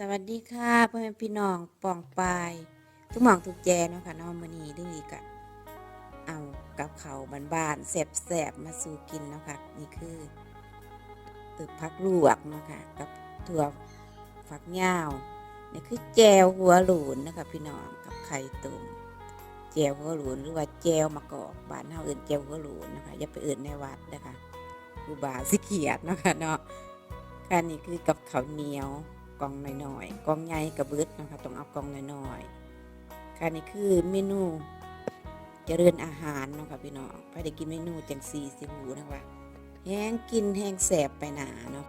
สวัสดีค่ะพ่อแม่พี่น้องปองปาย ทุกหมองทุกแจเนาะค่ะน้องมานีดื้ออีกอะเอากับเขาบ้านๆแสบๆมาสู่กินเนาะค่ะนี่คือตึกพักลวกเนาะค่ะกับถั่วฝักยาวนี่คือแจวหัวหลูนนะคะพี่น้องกับไข่ตุ่มแจวหัวหลูนหรือว่าแจวมะกอกบ้านเฮาเอื่นแจวหัวหลูนนะคะอย่าไปเอื่นในวัดนะคะครูบาสิเกียดนะคะเนาะการนี้คือกับข้าวเหนียว กล่องหน่อยๆกล่องใหญ่กระเบิดนะคะต้องเอากล่องหน่อยๆค่ะนี่คือเมนูเจริญอาหารเนาะค่ะพี่น้องไปได้กินเมนูจังซีสิหูนะคะแห้งกินแห้งแสบไปหนาเนาะ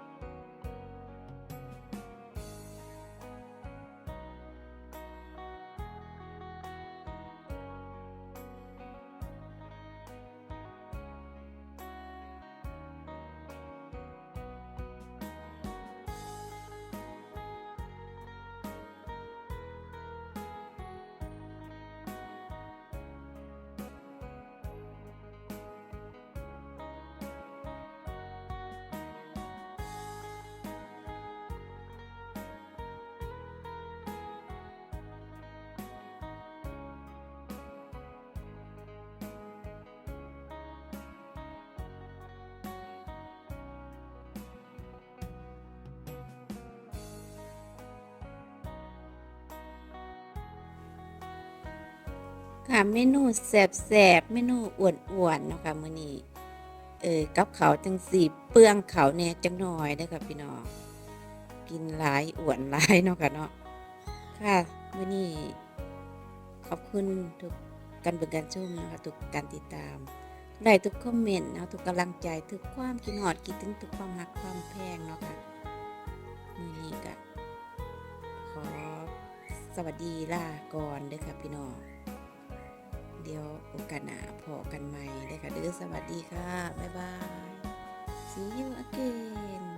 ค่ะเมนูแสบๆเมนูอ้วนๆเนาะคะมื้อนี้เออกับเขาจังสีเปลืองเขาวแหน่จังหน่อยเด้ค่ะพี่น้องกินหลายอ้วนหลายเนาะค่ะเนาะค่ะมื้อนี้ขอบคุณทุกการเบิ่งการชมนะคะทุกการติดตามได้ทุกคอมเมนต์นะทุกกำลังใจทุกความคิดฮอดคิดถึงทุกความรักความแพงเนาะค่ะมื้อนี้ก็ขอสวัสดีลาก่อนเด้อค่ะพี่น้อง เดี๋ยวโอกาสหน้าพอกันใหม่เลยค่ะเด้อสวัสดีค่ะ บ๊ายบาย see you again